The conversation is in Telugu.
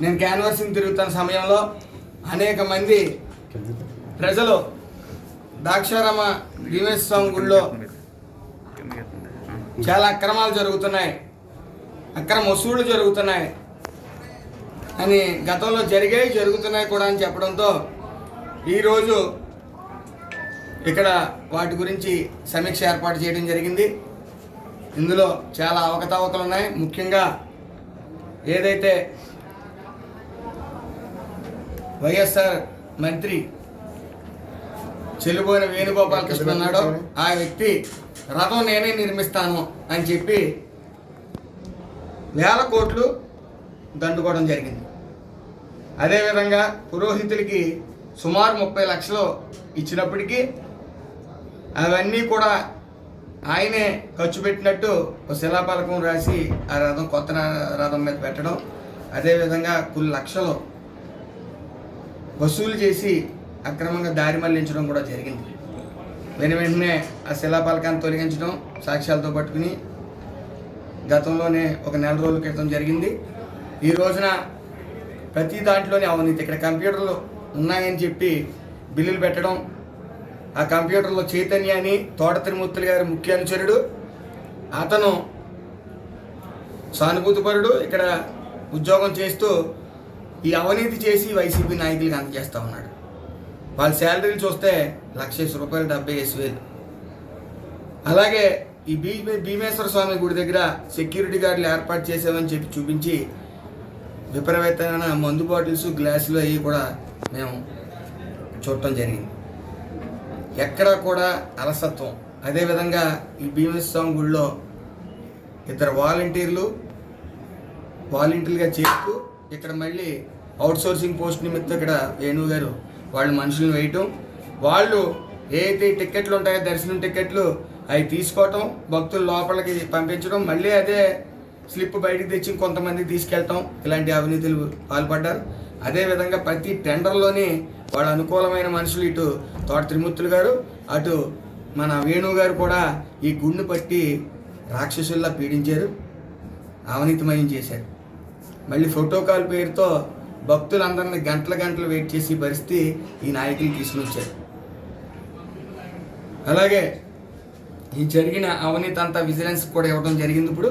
నేను క్యాన్వాసింగ్ తిరుగుతున్న సమయంలో అనేక మంది ప్రజలు ద్రాక్షారామ భీమేశ్వర స్వామి గుడిలో చాలా అక్రమాలు జరుగుతున్నాయి. అక్రమ వసూళ్ళు జరుగుతున్నాయి. అని గతంలో జరిగాయి జరుగుతున్నాయి కూడా అని చెప్పడంతో ఈరోజు ఇక్కడ వాటి గురించి సమీక్ష ఏర్పాటు చేయడం జరిగింది. ఇందులో చాలా అవకతవకలు ఉన్నాయి. ముఖ్యంగా ఏదైతే వైఎస్ఆర్ మంత్రి చెల్లిపోయిన వేణుగోపాలకృష్ణ అన్నాడు ఆ వ్యక్తి రథం నేనే నిర్మిస్తాను అని చెప్పి వేల కోట్లు దండుకోవడం జరిగింది. అదేవిధంగా పురోహితులకి సుమారు ముప్పై లక్షలు ఇచ్చినప్పటికీ అవన్నీ కూడా ఆయనే ఖర్చు పెట్టినట్టు ఒక శిలాపలకం రాసి ఆ రథం కొత్త రథం మీద పెట్టడం. అదేవిధంగా కొన్ని లక్షలు వసూలు చేసి అక్రమంగా దారి మళ్ళించడం కూడా జరిగింది. వెను వెంటనే ఆ శిలాపలకాన్ని తొలగించడం సాక్ష్యాలతో పట్టుకుని గతంలోనే ఒక నెల రోజుల క్రితం జరిగింది. ఈ రోజున ప్రతి దాంట్లోనే అవినీతి ఇక్కడ కంప్యూటర్లు ఉన్నాయని చెప్పి బిల్లులు పెట్టడం ఆ కంప్యూటర్లో చైతన్య అని తోట తిరుమూర్తులు గారి ముఖ్య అనుచరుడు అతను సానుభూతిపరుడు ఇక్కడ ఉద్యోగం చేస్తూ ఈ అవినీతి చేసి వైసీపీ నాయకులకు అందజేస్తూ ఉన్నాడు. వాళ్ళ శాలరీలు చూస్తే లక్ష రూపాయలు డెబ్బై వేసి వేలు. అలాగే ఈ బీ భీమేశ్వర స్వామి గుడి దగ్గర సెక్యూరిటీ గార్డులు ఏర్పాటు చేసామని చెప్పి చూపించి విపరీతమైన మందు బాటిల్స్ గ్లాసులు అవి కూడా మేము చూడటం జరిగింది. ఎక్కడ కూడా అలసత్వం. అదేవిధంగా ఈ భీమేశ్వర స్వామి గుడిలో ఇద్దరు వాలంటీర్లు వాలంటీర్గా చేస్తూ ఇక్కడ మళ్ళీ అవుట్ సోర్సింగ్ పోస్ట్ నిమిత్తం ఇక్కడ వేణు గారు వాళ్ళు మనుషులను వేయటం. వాళ్ళు ఏదైతే టిక్కెట్లు ఉంటాయో దర్శనం టిక్కెట్లు అవి తీసుకోవటం భక్తులు లోపలికి పంపించడం మళ్ళీ అదే స్లిప్ బయటకు తెచ్చి కొంతమంది తీసుకెళ్ళటం ఇలాంటి అవినీతులు పాల్పడ్డారు. అదేవిధంగా ప్రతి టెండర్లోని వాళ్ళ అనుకూలమైన మనుషులు ఇటు తోట త్రిమూర్తులు గారు అటు మన వేణు గారు కూడా ఈ గుండు పట్టి రాక్షసుల్లా పీడించారు. అవినీతిమయం చేశారు. మళ్ళీ ఫోటోకాల్ పేరుతో భక్తులందరినీ గంటల గంటలు వెయిట్ చేసి పరిస్థితి ఈ నాయకులు తీసుకొచ్చారు. అలాగే ఈ జరిగిన అవినీతి అంతా విజిలెన్స్ కూడా ఇవ్వడం జరిగింది ఇప్పుడు.